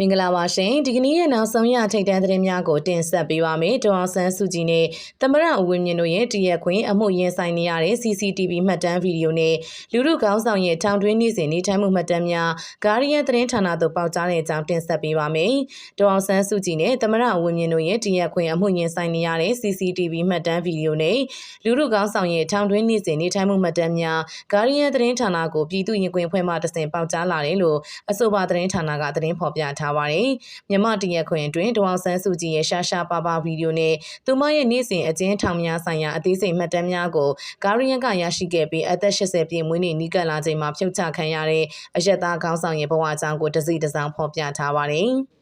မင်္ဂလာပါရှင်ဒီကနေ့ရဲ့နောက်ဆုံးရထိတ်တန်းသတင်းများကိုတင်ဆက်ပေးပါမယ်ဒေါအောင်ဆန်းစုကြည်နဲ့သမရဦးဝင်းမြင့်တို့ရဲ့တရက်ခွင်အမှုရင်ဆိုင်နေရတဲ့ CCTV မှတ်တမ်းဗီဒီယိုနဲ့လူလူကောင်းဆောင်ရဲ့ထောင်တွင်းနေစဉ်နေထိုင်မှုမှတ်တမ်းများဂါရီယန်သတင်းဌာနသို့ပေါက်ကြားတဲ့အကြောင်းတင်ဆက်ပေးပါမယ်ဒေါအောင်ဆန်းစုကြည်နဲ့သမရဦးဝင်းမြင့်တို့ရဲ့တရက်ခွင်အမှုရင်ဆိုင်နေရတဲ့ CCTV မှတ်တမ်းဗီဒီယိုနဲ့လူလူကောင်းဆောင်ရဲ့ထောင်တွင်းနေစဉ်နေထိုင်မှုမှတ်တမ်းများဂါရီယန်သတင်းဌာနကိုပြည်သူ့ရင်ခွင်ဖွဲ့မှတဆင့်ပေါက်ကြားလာတယ်လို့အဆိုပါသတင်းဌာနကသတင်းဖော်ပြထားပါတယ်။မြမတရက်ခွင်အတွင်းဒေါအောင်ဆန်းစုကြည်ရဲ့ရှာရှာပါပါဗီဒီယိုနဲ့သူမရဲ့နေ့စဉ်အကျဉ်းထောင်များဆိုင်ရာအသေးစိတ်မှတ်တမ်းများကိုဂါရီယန်ကရရှိခဲ့ပြီးအသက်80ပြည့်မွေးနေ့နီးကပ်လာချိန်မှာဖြုတ်ချခံရတဲ့အရက်သားခေါင်းဆောင်ရဲ့ဘဝအကြောင်းကိုတစိတစောင်းဖော်ပြထားပါတယ်။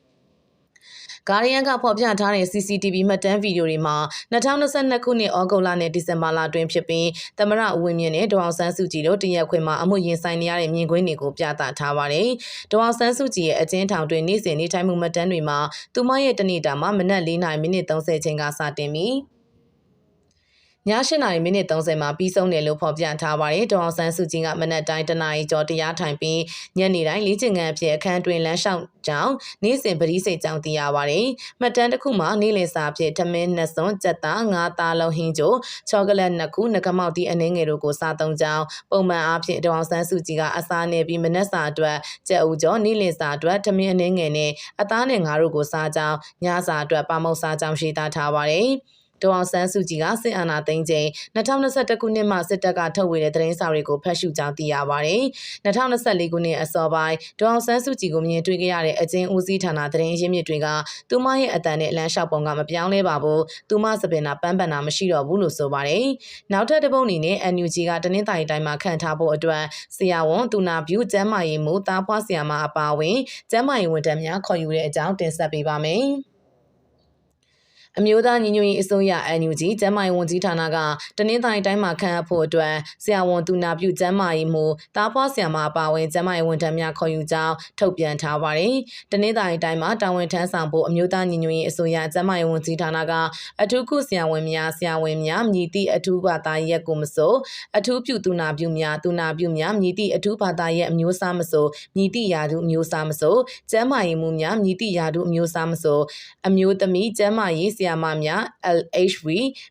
ဂါရီယန်ကဖော်ပြထားတဲ့ CCTV မှတ်တမ်းဗီဒီယိုတွေမှာ2022ခုနှစ်ဩဂုတ်လနဲ့ဒီဇင်ဘာလအတွင်းဖြစ်ပြီးသမရဦးဝင်းမြင့်နဲ့ဒေါအောင်ဆန်းစုကြည်တို့တရက်ခွင်မှာအမှုရင်ဆိုင်နေရတဲ့မြင်ကွင်းတွေကိုပြသထားပါတယ်။ဒေါအောင်ဆန်းစုကြည်ရဲ့အကျဉ်းထောင်တွင်နေ့စဉ်နေထိုင်မှုမှတ်တမ်းတွေမှာသူမရဲ့တနေ့တာမှာမနက်၄နာရီမိနစ်30ချိန်ကစတင်ပြီး ည8နာရီမိနစ်30မှာပြီးဆုံးတယ်လို့ဖော်ပြထားပါတယ်။ဒေါအောင်ဆန်းစုကြည်ကမနက်တိုင်းတနာရီကျော်တရားထိုင်ပြီးညနေတိုင်းလေးချင်ငံအဖြစ်အခန်းတွင်လမ်းလျှောက်ကြောင်းနေ့စဉ်ပရိစိတ်ကြောင်းသိရပါတယ်။မှတ်တမ်းတစ်ခုမှာနေ့လည်စာအဖြစ်ထမင်းနှစ်စွန်းကြက်သားငါးသားလုံးဟင်းချိုချောကလက်နှစ်ခုငကမောက်တီအနှင်းငယ်တို့ကိုစားသုံးကြောင်းပုံမှန်အားဖြင့်ဒေါအောင်ဆန်းစုကြည်ကအစားနေပြီးမနက်စာအတွက်ကြက်ဥကျော်နေ့လည်စာအတွက်ထမင်းအနှင်းငယ်နဲ့အသားနဲ့ငါးတို့ကိုစားကြောင်းညစာအတွက်ပါမုတ်စားကြောင်းရှိသားထားပါတယ်။ ဒေါအောင်ဆန်းစုကြည်ကစစ်အာဏာသိမ်းချိန်2021ခုနှစ်မှစစ်တပ်ကထုတ်ဝေတဲ့သတင်းစာတွေကိုဖတ်ရှုကြောင်းသိရပါတယ်။2024ခုနှစ်အစောပိုင်းဒေါအောင်ဆန်းစုကြည်ကိုမြင်တွေ့ခဲ့ရတဲ့အကျဉ်းဦးစီးဌာနသတင်းရင်းမြစ်တွေကသူမရဲ့အတန်နဲ့အလန်းလျှောက်ပုံကမပြောင်းလဲပါဘူး။သူမစပင်နာပန်းပန်နာမရှိတော့ဘူးလို့ဆိုပါတယ်။နောက်ထပ်တစ်ပုတ်အနေနဲ့ NUG ကတနင်္သာရီတိုင်းမှာခန့်ထားဖို့အတွက်ဆရာဝန်တူနာဗျူကျမ်းမာရေးမှုတားဖွားဆရာမအပါအဝင်ကျမ်းမာရေးဝန်ထမ်းများခေါ်ယူတဲ့အကြောင်းတင်ဆက်ပေးပါမယ်။ အမျိုးသားညီညွတ်ရေးအစိုးရ NUG ကျန်းမာရေးဝန်ကြီးဌာနကတနင်္သာရီတိုင်းမှာခန့်အပ်ဖို့အတွက်ဆရာဝန်သူနာပြုကျန်းမာရေးမှုတားဖွားဆရာမအပါအဝင်ကျန်းမာရေးဝန်ထမ်းများခေါ်ယူကြောင်းထုတ်ပြန်ထားပါတယ်။တနင်္သာရီတိုင်းမှာတာဝန်ထမ်းဆောင်ဖို့အမျိုးသားညီညွတ်ရေးအစိုးရကျန်းမာရေးဝန်ကြီးဌာနကအထူးကုဆရာဝန်များဆရာဝန်များမြည်သည့်အထူးဘာသာရက်ကိုမဆိုအထူးပြုသူနာပြုများသူနာပြုများမြည်သည့်အထူးဘာသာရက်အမျိုးအစားမဆိုမြည်သည့်ယာတုအမျိုးအစားမဆိုကျန်းမာရေးမှုများမြည်သည့်ယာတုအမျိုးအစားမဆိုအမျိုးသမီးကျန်းမာရေးဆီယာမများ LHV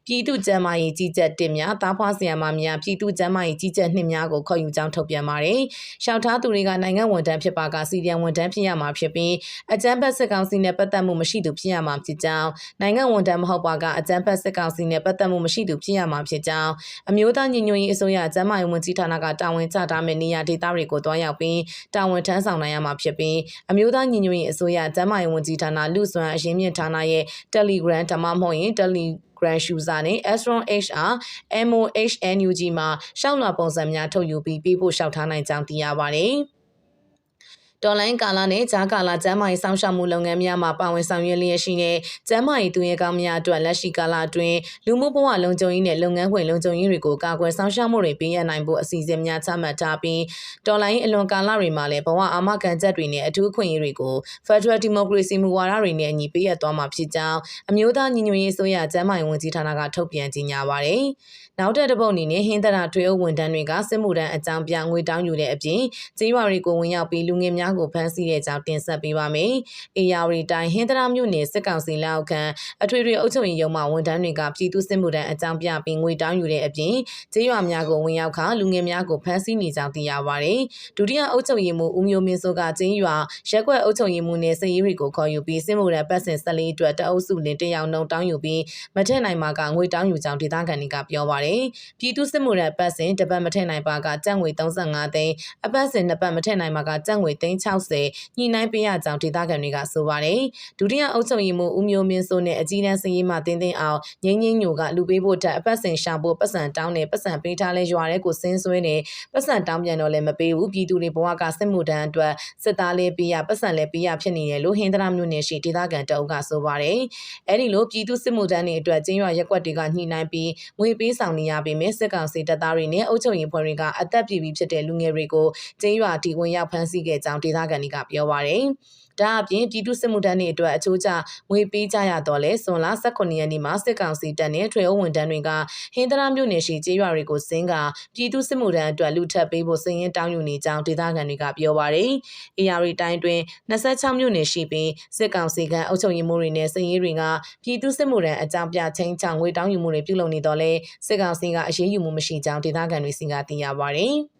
ပြည်သူ့ကျန်းမာရေးကြီးကြပ်တင်များသားဖွားဆီယာမများပြည်သူ့ကျန်းမာရေးကြီးကြပ်နှစ်များကိုခေါ်ယူကြောင်းထုတ်ပြန်ပါတယ်။ရှောက်ထားသူတွေကနိုင်ငံဝန်ထမ်းဖြစ်ပါကစီဒီအမ်ဝန်ထမ်းဖြစ်ရမှာဖြစ်ပြီးအကြမ်းဖက်စစ်ကောင်စီနဲ့ပတ်သက်မှုမရှိသူဖြစ်ရမှာဖြစ်ကြောင်းနိုင်ငံဝန်ထမ်းမဟုတ်ပါကအကြမ်းဖက်စစ်ကောင်စီနဲ့ပတ်သက်မှုမရှိသူဖြစ်ရမှာဖြစ်ကြောင်းအမျိုးသားညီညွတ်ရေးအစိုးရကျန်းမာရေးဝန်ကြီးဌာနကတာဝန်ချထားမယ့်နေရာဒေသတွေကိုတွားရောက်ပြီးတာဝန်ထမ်းဆောင်နိုင်ရမှာဖြစ်ပြီးအမျိုးသားညီညွတ်ရေးအစိုးရကျန်းမာရေးဝန်ကြီးဌာနလူ့စွမ်းအရင်းမြစ်ဌာနရဲ့ Telegram ဓမ္မမဟုတ်ရင် Telegram user နဲ့ Astron HR MOHNUG မှာရှောက်လွှာပုံစံများထုတ်ယူပြီးပေးဖို့ရှောက်ထားနိုင်ကြောင်းသိရပါတယ်။ တော်လိုင်းကာလနဲ့ဂျားကာလကျန်းမာရေးစောင့်ရှောက်မှုလုပ်ငန်းများမှာပါဝင်ဆောင်ရွက်လျက်ရှိတဲ့ကျန်းမာရေးသူရဲကောင်းများအတွက်လက်ရှိကာလအတွင်းလူမှုဘဝလုံခြုံရေးနဲ့လုပ်ငန်းခွင်လုံခြုံရေးတွေကိုကာကွယ်ဆောင်ရှောက်မှုတွေပေးရနိုင်ဖို့အစီအစဉ်များချမှတ်ထားပြီးတော်လိုင်းအလွန်ကာလတွေမှာလည်းဘဝအာမခံချက်တွေနဲ့အထူးခွင့်ရေးတွေကို Federal Democracy မူဝါဒတွေနဲ့အညီပေးရသွားမှာဖြစ်ကြောင်းအမျိုးသားညီညွတ်ရေးအစိုးရကျန်းမာရေးဝန်ကြီးဌာနကထုတ်ပြန်ကြေညာပါတယ်။နောက်ထပ်တစ်ပုတ်အနေနဲ့ဟင်းသရာထွေအုပ်ဝန်ထမ်းတွေကစစ်မှုထမ်းအကြောင်းပြငွေတောင်းယူတဲ့အပြင်ကျေးရွာတွေကိုဝင်ရောက်ပြီးလူငယ်များကိုဖမ်းဆီးတဲ့အကြောင်းတင်ဆက်ပေးပါမယ်။အေယာဝတီတိုင်းဟင်းသရာမြို့နယ်စစ်ကောင်စီလက်အောက်ခံအထွေထွေအုပ်ချုပ်ရေးရုံးမှဝန်ထမ်းတွေကပြည်သူစစ်မှုထမ်းအကြောင်းပြပြီးငွေတောင်းယူတဲ့အပြင်ကျေးရွာများကိုဝင်ရောက်ခါလူငယ်များကိုဖမ်းဆီးနေကြောင်းသိရပါတယ်။ဒုတိယအုပ်ချုပ်ရေးမှူးဦးမျိုးမင်းစိုးကကျေးရွာရက်ကွက်အုပ်ချုပ်ရေးမှူးနဲ့စစ်ရေးတွေကိုခေါ်ယူပြီးစစ်မှုထမ်းပတ်စဉ်14အတွက်တအုပ်စုလင်တယောက်နှုံတောင်းယူပြီးမထက်နိုင်မှာကငွေတောင်းယူကြောင်းဒေသခံတွေကပြောပါတယ်ပါတယ်။ပြည်သူစစ်မှုထမ်းပတ်စဉ်တစ်ပတ်မထည့်နိုင်ပါကကြက်ငွေ35သိန်းအပတ်စဉ်နှစ်ပတ်မထည့်နိုင်ပါကကြက်ငွေ360ညှိနှိုင်းပေးရကြောင်းဒေသခံတွေကဆိုပါတယ်။ဒုတိယအုပ်ချုပ်ရေးမှူးဦးမျိုးမင်းစိုးနဲ့အကြီးတန်းစည်ရေးမှတင်းတင်းအောင်ငင်းငင်းညိုကလူပေးဖို့တက်အပတ်စဉ်ရှာဖို့ပတ်စံတောင်းနေပတ်စံပေးထားလဲရွာတဲ့ကိုစင်းဆွဲနေပတ်စံတောင်းပြန်တော့လည်းမပေးဘူးပြည်သူတွေဘဝကစစ်မှုထမ်းအတွက်စစ်သားလေးပေးရပတ်စံလေးပေးရဖြစ်နေတယ်လို့ဟင်္ဒရာမြို့နယ်ရှိဒေသခံတအုပ်ကဆိုပါတယ်။အဲဒီလိုပြည်သူစစ်မှုထမ်းတွေအတွက်ကျင်းရွာရက်ွက်တွေကညှိနှိုင်းပြီးငွေပေးဆောင်နေရပေမဲ့စစ်ကောင်စီတပ်သားတွေနဲ့အုပ်ချုပ်ရေးဖွဲ့တွေကအသက်ပြည့်ပြီးဖြစ်တဲ့လူငယ်တွေကိုကျင်းရွာတီဝင်ရောက်ဖမ်းဆီးခဲ့ကြောင်းဒေသခံတွေကပြောပါရယ်ဒါအပြင်ပြည်သူ့စစ်မှုထမ်းတွေအတွက်အချိုးကျငွေပေးကြရတော့လဲစွန်လ18ရက်နေ့မှာစစ်ကောင်စီတပ်နဲ့ထွေအုပ်ဝန်ထမ်းတွေကဟင်းသရာမြို့နယ်ရှိကျေးရွာတွေကိုစင်းကပြည်သူ့စစ်မှုထမ်းအတွက်လူထပ်ပေးဖို့စည်ရင်တောင်းယူနေကြောင်းဒေသခံတွေကပြောပါတယ်။ AR တိုင်းတွင်26မြို့နယ်ရှိပြီးစစ်ကောင်စီကအုပ်ချုပ်ရေးမှုတွေနဲ့စည်ရင်တွေကပြည်သူ့စစ်မှုထမ်းအကြောင်းပြချင်းချောင်းငွေတောင်းယူမှုတွေပြုလုပ်နေတော့လဲစစ်ကောင်စီကအရေးယူမှုမရှိကြောင်းဒေသခံတွေစီကသိရပါတယ်။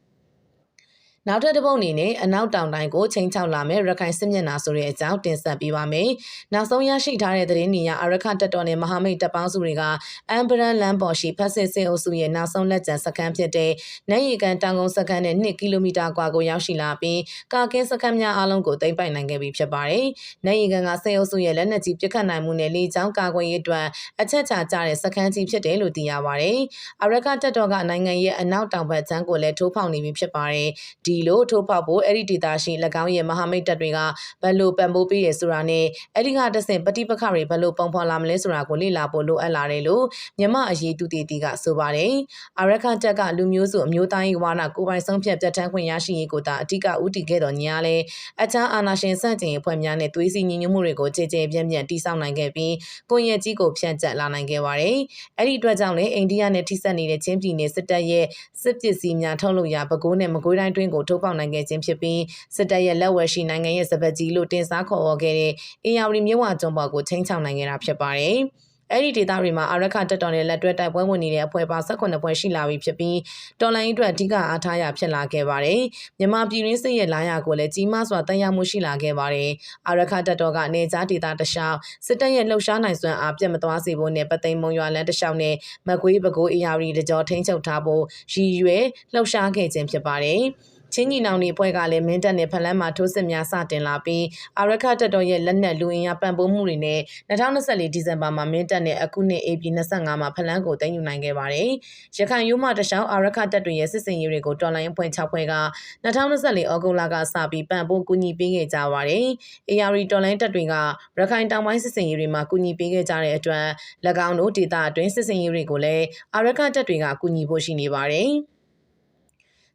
နောက်ထပ်တစ်ပုတ်အနေနဲ့အနောက်တောင်တိုင်းကိုချိန်ချောက်လာမဲ့ရခိုင်စစ်မျက်နှာဆိုတဲ့အကြောင်းတင်ဆက်ပေးပါမယ်။နောက်ဆုံးရရှိထားတဲ့သတင်းတွေအရအရခတက်တော်နဲ့မဟာမိတ်တပ်ပေါင်းစုတွေကအမ်ဘရန်လမ်းပေါ်ရှိဖက်စစ်စစ်အုပ်စုရဲ့နောက်ဆုံးလက်ကျန်စခန်းဖြစ်တဲ့နိုင်ရီကန်တောင်ကုန်းစခန်းနဲ့2ကီလိုမီတာကွာကိုရောက်ရှိလာပြီးကာကင်းစခန်းများအလုံးကိုသိမ်းပိုက်နိုင်ခဲ့ပြီဖြစ်ပါတယ်။နိုင်ရီကန်ကစစ်အုပ်စုရဲ့လက်နက်ကြီးပစ်ခတ်နိုင်မှုနဲ့လေကြောင်းကာကွယ်ရေးအတွက်အချက်ချကြတဲ့စခန်းကြီးဖြစ်တယ်လို့သိရပါတယ်။အရခတက်တော်ကနိုင်ငံရဲ့အနောက်တောင်ဘက်ခြမ်းကိုလည်းထိုးဖောက်နေပြီဖြစ်ပါတယ်။ဒီလိုထိုးဖောက်ဖို့အဲ့ဒီဒေတာရှိ၎င်းရဲ့မဟာမိတ်တပ်တွေကဘယ်လိုပံ့ပိုးပေးရဆိုတာနဲ့အဲ့ဒီကတဆင့်ပဋိပက္ခတွေဘယ်လိုပုံဖော်လာမလဲဆိုတာကိုလေ့လာဖို့လိုအပ်လာတယ်လို့မြမအရေးသူတည်တည်ကဆိုပါတယ်။အာရခတက်ကလူမျိုးစုအမျိုးသားရေးဝါဒကိုပိုင်ဆုံးဖြတ်ပြတ်တန်းခွင့်ရရှိရေးကိုသာအဓိကဦးတည်ခဲ့တော်ညာလဲအချမ်းအာနာရှင်စန့်ကျင်ရေးဖွဲ့များနဲ့သွေးစည်းညီညွတ်မှုတွေကိုကြည်ကြဲပြန့်ပြန့်တိစောက်နိုင်ခဲ့ပြီးကိုယ့်ရဲ့ကြီးကိုဖြန့်ကျက်လာနိုင်ခဲ့ပါတယ်။အဲ့ဒီအတွက်ကြောင့်လည်းအိန္ဒိယနဲ့ထိစပ်နေတဲ့ချင်းပြည်နယ်စစ်တပ်ရဲ့စစ်ပစ္စည်းများထုတ်လုပ်ရာပဲခူးနဲ့မကွေးတိုင်းတွင်းကိုထုတ်ပေါက်နိုင်ခဲ့ခြင်းဖြစ်ပြီးစစ်တပ်ရဲ့လက်ဝဲရှိနိုင်ငံရဲ့စပတ်ကြီးလို့တင်စားခေါ်ဝေါ်ခဲ့တဲ့အေယာဝတီမြဝကျွန်းပေါ်ကိုချင်းချောင်နိုင်ခဲ့တာဖြစ်ပါတယ်။အဲ့ဒီဒေသတွေမှာအာရခတက်တော်နဲ့လက်တွဲတိုက်ပွဲဝင်နေတဲ့အဖွဲ့ပါ18ဖွဲ့ရှိလာပြီဖြစ်ပြီးတော်လိုင်းအတွက်အဓိကအားထားရဖြစ်လာခဲ့ပါတယ်။မြန်မာပြည်ရင်းစစ်ရဲ့လာရကိုလည်းကြီးမားစွာတန်ရမှုရှိလာခဲ့ပါတယ်။အာရခတက်တော်ကနေကြားဒေသတခြားစစ်တပ်ရဲ့လှုပ်ရှားနိုင်စွမ်းအားပြတ်မသွားစေဖို့နဲ့ပသိမ်မုံရွာလန်းတလျှောက်နဲ့မကွေးပကိုးအေယာရီတကြောထိန်းချုပ်ထားဖို့ရည်ရွယ်လှုပ်ရှားခဲ့ခြင်းဖြစ်ပါတယ်။ ချင်းညီနောင်တွေအဖွဲ့ကလည်းမင်းတပ်နဲ့ဖလန်းမှာထိုးစစ်များစတင်လာပြီးအာရခတက်တော်ရဲ့လက်နက်လူအင်အားပံ့ပိုးမှုတွေနဲ့2024ဒီဇင်ဘာမှာမင်းတပ်နဲ့အခုနှစ် AP 25မှာဖလန်းကိုတင်ယူနိုင်ခဲ့ပါတယ်။ရခိုင်ရိုးမတခြားအာရခတက်တွေရဲ့စစ်စင်ရေးတွေကိုတော်လိုင်းအဖွဲ့6ဖွဲ့က2024ဩဂုတ်လကစပြီးပံ့ပိုးကူညီပေးခဲ့ကြပါတယ်။ AR တော်လိုင်းတက်တွေကရခိုင်တောင်ပိုင်းစစ်စင်ရေးတွေမှာကူညီပေးခဲ့ကြတဲ့အတွက်၎င်းတို့ဒေသအတွင်းစစ်စင်ရေးတွေကိုလည်းအာရခတက်တွေကကူညီဖို့ရှိနေပါတယ်။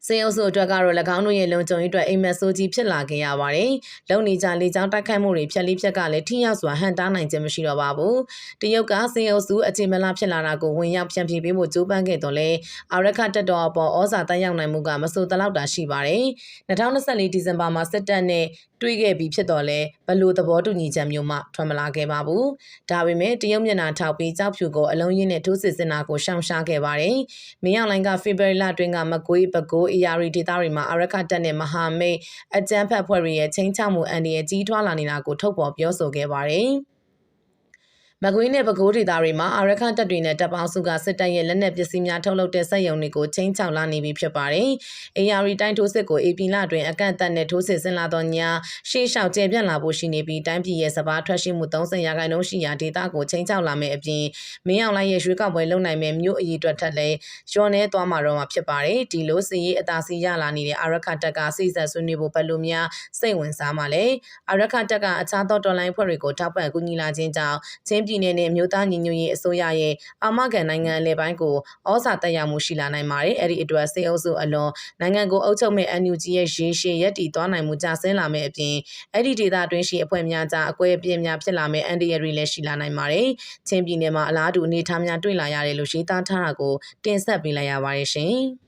စေအုပ်စုအတွက်ကတော့၎င်းတို့ရဲ့လုံခြုံရေးအတွက်အိမ်မက်ဆိုးကြီးဖြစ်လာခဲ့ရပါတယ်။လုံနေကြလေကြောင်းတိုက်ခိုက်မှုတွေဖြက်လေးဖြက်ကလည်းထိရောက်စွာဟန်တားနိုင်ခြင်းမရှိတော့ပါဘူး။တရုတ်ကစေအုပ်စုအခြေမလားဖြစ်လာတာကိုဝင်ရောက်ဖြန့်ဖြေပေးဖို့ကြိုးပမ်းခဲ့တော့လေအာရခတက်တော်အပေါ်ဩဇာတက်ရောက်နိုင်မှုကမဆိုတလောက်တာရှိပါတယ်။2024ဒီဇင်ဘာမှာစစ်တပ်နဲ့တွေးခဲ့ပြီးဖြစ်တော့လဲဘလို့သဘောတူညီချက်မျိုးမှထွက်မလာခဲ့ပါဘူး။ဒါပေမဲ့တရုတ်မျက်နှာထောက်ပြီးကြောက်ဖြူကိုအလုံးရင်းနဲ့ထိုးစစ်စင်တာကိုရှောင်ရှားခဲ့ပါတယ်။မင်းအောင်လိုင်းကဖေဖော်ဝါရီလအတွင်းကမကွေးပကိုး AR ဒေသတွေမှာအရခတက်နဲ့မဟာမိတ်အကြမ်းဖက်ဖွဲ့တွေရဲ့ချင်းချမှုအန်ဒီရဲ့ကြီးထွားလာနေတာကိုထုတ်ဖော်ပြောဆိုခဲ့ပါတယ်။ မကွေးနဲ့ပဲခူးဒေသတွေမှာအာရခတပ်တွေနဲ့တပ်ပေါင်းစုကစစ်တပ်ရဲ့လက်နက်ပစ္စည်းများထုတ်လုပ်တဲ့စက်ရုံတွေကိုချင်းချောက်လာနေပြီဖြစ်ပါတယ်။ AR တိုင်းထိုးစစ်ကိုအေပီလတွင်အကန့်အသတ်နဲ့ထိုးစစ်ဆင်လာတော့ညာရှေးလျှောက်ကျပြန့်လာဖို့ရှိနေပြီးတိုင်းပြည်ရဲ့စဘာထွက်ရှိမှု30ရာခိုင်နှုန်းရှိရာဒေသကိုချင်းချောက်လာမယ့်အပြင်မင်းအောင်လှိုင်ရဲ့ရွေးကောက်ပွဲလုပ်နိုင်မယ့်မြို့အရေးအတွက်ထက်လည်းကျော်နေသွားမှာတော့မှာဖြစ်ပါတယ်။ဒီလိုစီရေးအသာစီရလာနေတဲ့အာရခတပ်ကစိတ်ဆက်ဆွေးနွေးဖို့ဘယ်လိုများစိတ်ဝင်စားမှာလဲ။အာရခတပ်ကအခြားသောတော်လိုင်းဖွဲ့တွေကိုထောက်ပံ့ကူညီလာခြင်းကြောင့်ချင်းပြည်နယ်နဲ့မြို့သားညီညွတ်ရေးအစိုးရရဲ့အာမခံနိုင်ငံအလဲပိုင်းကိုဩဇာတက်ရောက်မှုရှိလာနိုင်ပါတယ်။အဲ့ဒီအတွက်စေအုပ်စုအလွန်နိုင်ငံကိုအုပ်ချုပ်မဲ့ NUG ရဲ့ရေရှည်ရက်တည်သွားနိုင်မှုကြဆင်းလာမယ့်အပြင်အဲ့ဒီဒေသအတွင်းရှိအဖွဲ့များကြားအကွဲအပြဲများဖြစ်လာမယ့်အန်ဒီရရီလည်းရှိလာနိုင်ပါတယ်။ချင်းပြည်နယ်မှာအလားတူအနေအထားများတွေ့လာရတယ်လို့ရှင်းသားထားတာကိုတင်ဆက်ပေးလိုက်ရပါတယ်ရှင်။